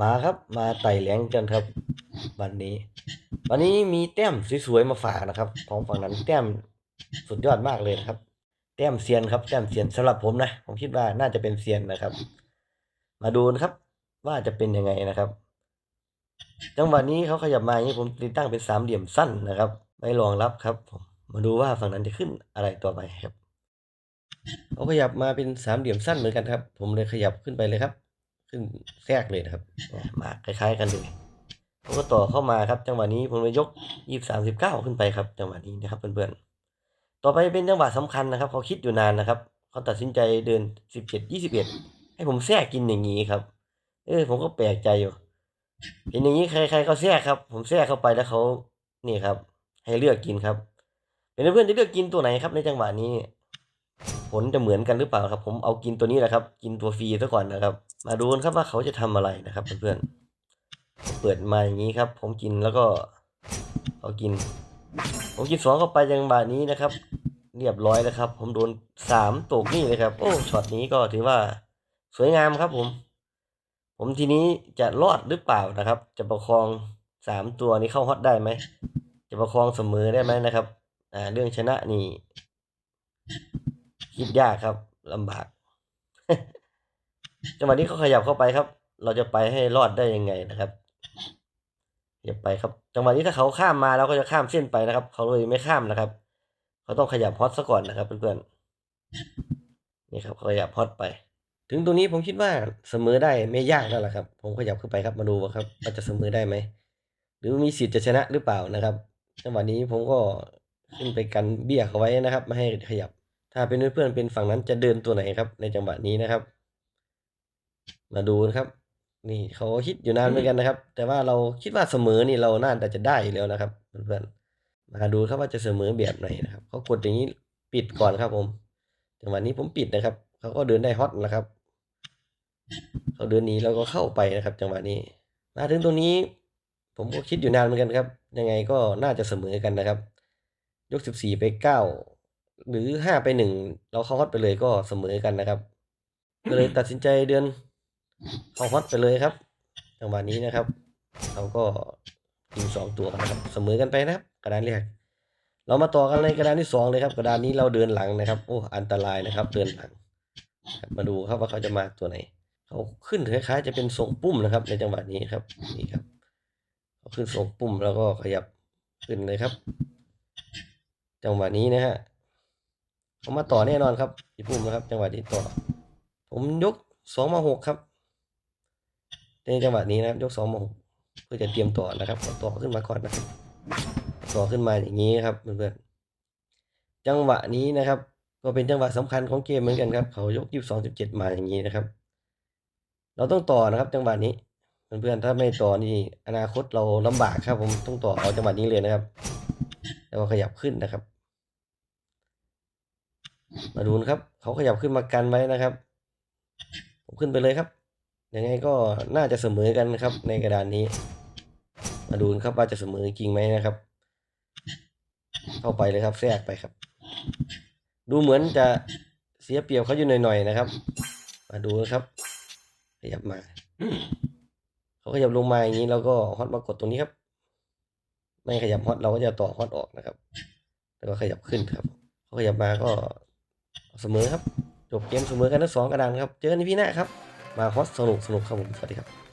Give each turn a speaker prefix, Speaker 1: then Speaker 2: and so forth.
Speaker 1: มาครับ มาไต่แหลงกันครับ วันนี้ วันนี้มีแต้มสวยๆมาฝากนะครับ ของฝั่งนั้นแต้มสุดยอดมากเลยครับ แต้มเซียนครับ แต้มเซียนสำหรับผมนะผมคิดว่าน่าจะเป็นเซียนนะครับ มาดูนะครับ ว่าจะเป็นยังไงนะครับ จังหวะนี้เขาขยับมาอย่างนี้ผมติดตั้งเป็นสามเหลี่ยมสั้นนะครับไม่รองรับครับผมมาดูว่าฝั่งนั้นจะขึ้นอะไรต่อไปครับเขาขยับมาเป็นสามเหลี่ยมสั้นเหมือนกันครับ ผมเลยขยับขึ้นไปเลยครับ ขึ้นแทรกเลยนะครับเนี่ยมาคล้ายๆกันเลยผมก็ต่อเข้ามาครับจังหวะนี้ผมเลยกยี่สามสิบเก้าขึ้นไปครับ จังหวะนี้นะครับเพื่อนๆต่อไปเป็นจังหวะสำคัญนะครับ เขาคิดอยู่นานนะครับ เขาตัดสินใจเดินสิบเจ็ดยี่สิบเอ็ดให้ผมแทรกกินอย่างนี้ครับ เออผมก็แปลกใจอยู่เห็นอย่างนี้ใครๆก็แทรกครับ ผมแทรกเข้าไปแล้วเขานี่ครับ ให้เลือกกินครับเป็นเพื่อนๆจะเลือกกินตัวไหนครับในจังหวะนี้ ผลจะเหมือนกันหรือเปล่าครับ ผมเอากินตัวนี้แหละครับ กินตัวฟรีซะก่อนนะครับ มาดูกันครับว่าเขาจะทำอะไรนะครับเพื่อนๆเปิดมาอย่างนี้ครับ ผมกินแล้วก็เอากิน ผมกินสองเข้าไปจังหวะนี้นะครับ เรียบร้อยแล้วครับ ผมโดนสามตกนี่เลยครับ โอ้ช็อตนี้ก็ถือว่าสวยงามครับ ผม ผมทีนี้จะรอดหรือเปล่านะครับ จะประคองสามตัวนี้เข้าฮอตได้ไหมจะประคองเสมอได้ไหมนะครับ อ่า เรื่องชนะนี่ คิดยากครับลำบาก จังหวะนี้เขาขยับเข้าไปครับ เราจะไปให้รอดได้ยังไงนะครับอย่าไปครับ จังหวะนี้ถ้าเขาข้ามมาเราก็จะข้ามเส้นไปนะครับ เขาเลยไม่ข้ามนะครับ เขาต้องขยับฮอตซะก่อนนะครับเพื่อนๆนี่ครับขาขยับฮอตไป ถึงตรงนี้ผมคิดว่าเสมอได้ไม่ยากแล้วล่ะครับ ผมขยับขึ้นไปครับมาดูว่าครับว่าจะเสมอได้ไหมหรือมีสิทธิ์จะชนะหรือเปล่านะครับ จังหวะนี้ผมก็ขึ้นไปกันเบี้ยเขาไว้นะครับ ไม่ให้ขยับ ถ้าเป็นเพื่อนๆเป็นฝั่งนั้นจะเดินตัวไหนครับ ในจังหวะนี้นะครับ มาดูนะครับ นี่เขาคิดอยู่นานเหมือนกันนะครับ แต่ว่าเราคิดว่าเสมอนี่เราน่าจะได้อยู่แล้วนะครับเพื่อนๆมาดูครับว่าจะเสมอแบบไหนนะครับเขากดอย่างนี้ปิดก่อนครับผมจังหวะนี้ผมปิดนะครับเขาก็เดินได้ฮอตนะครับเขาเดินหนีแล้วก็เข้าไปนะครับ จังหวะนี้ มาถึงตรงนี้ ผมก็คิดอยู่นานเหมือนกันครับ ยังไงก็น่าจะเสมอกันนะครับ ยกสิบสี่ไปเก้า หรือห้าไปหนึ่งเราเข้าฮอตไปเลยก็เสมอกันนะครับ ก็เลยตัดสินใจเดินเข้าฮอตไปเลยครับจังหวะนี้นะครับ เราก็ยิงสองตัวนะครับเสมอกันไปนะครับ กระดานแรกเรามาต่อกันในกระดานที่สองเลยครับ กระดานนี้เราเดินหลังนะครับโอ้อันตรายนะครับ เดินหลัง มาดูครับว่าเขาจะมาตัวไหนเขาขึ้นคล้ายๆจะเป็นทรงปุ้มนะครับ ในจังหวะนี้ครับนี่ครับเขาขึ้นทรงปุ้มแล้วก็ขยับขึ้นเลยครับ จังหวะนี้นะฮะ เขามาต่อแน่นอนครับพี่ปุ้มนะครับ จังหวะนี้ต่อ ผมยกสองมาหกครับในจังหวะนี้นะครับ ยกสองมาหกเพื่อจะเตรียมต่อนะครับต่อขึ้นมาก่อนนะครับต่อขึ้นมาอย่างนี้ครับเพื่อนๆจังหวะนี้นะครับ ก็เป็นจังหวะสำคัญของเกมเหมือนกันครับ เขายกยี่สิบสองสิบเจ็ดมาอย่างนี้นะครับ เราต้องต่อนะครับ จังหวะนี้เพื่อนๆถ้าไม่ต่อนี่อนาคตเราลำบากครับ ผมต้องต่อเอาจังหวะนี้เลยนะครับ แล้วก็ขยับขึ้นนะครับ มาดูนะครับ เขาขยับขึ้นมากันไว้นะครับ ผมขึ้นไปเลยครับ ยังไงก็น่าจะเสมอกันนะครับ ในกระดานนี้ มาดูครับว่าจะเสมอจริงไหมนะครับ เข้าไปเลยครับแทรกไปครับ ดูเหมือนจะเสียเปรียบเขาอยู่หน่อยๆนะครับ มาดูนะครับ ขยับมา เขาขยับลงมาอย่างนี้แล้วก็ฮอตมากดตรงนี้ครับ ไม่ขยับฮอตเราก็จะต่อฮอตออกนะครับ แล้วก็ขยับขึ้นครับเขาขยับมาก็ เสมอครับ จบเกมเสมอกันทั้งสองกระดานครับ เจอกันในพี่หน้าครับ มาฮอตสนุกสนุกครับผม สวัสดีครับ